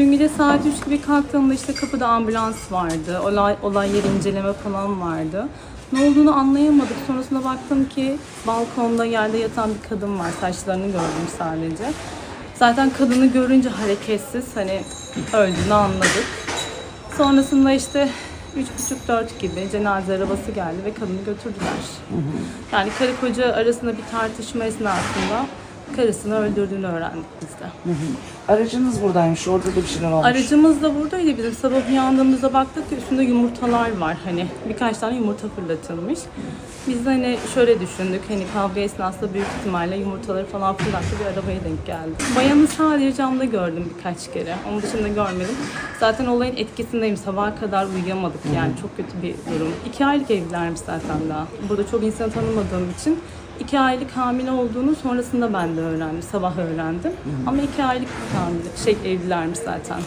Dün gece saat 3 gibi kalktığımda işte kapıda ambulans vardı. Olay, olay yeri inceleme falan vardı. Ne olduğunu anlayamadık. Sonrasında baktım ki balkonda yerde yatan bir kadın var. Saçlarını gördüm sadece. Zaten kadını görünce hareketsiz hani öldüğünü anladık. Sonrasında işte üç buçuk dört gibi cenaze arabası geldi ve kadını götürdüler. Yani karı koca arasında bir tartışma esnasında karısını öldürdüğünü öğrendik biz de. Aracınız buradaymış. Orada da bir şeyler olmuş. Aracımız da buradaydı bizim. Sabah uyandığımızda baktık ki üstünde yumurtalar var. Hani birkaç tane yumurta fırlatılmış. Biz de hani şöyle düşündük. Hani kavga esnasında büyük ihtimalle yumurtaları falan fırlattı bir arabaya denk geldi. Bayanı sadece camda gördüm birkaç kere. Onun dışında görmedim. Zaten olayın etkisindeyim. Sabaha kadar uyuyamadık yani. Çok kötü bir durum. İki aylık evlilermiş zaten daha. Burada çok insan tanımadığım için iki aylık hamile olduğunu sonrasında ben de öğrendim. Sabah öğrendim. Ama iki aylık hamile, şey evlilermiş zaten.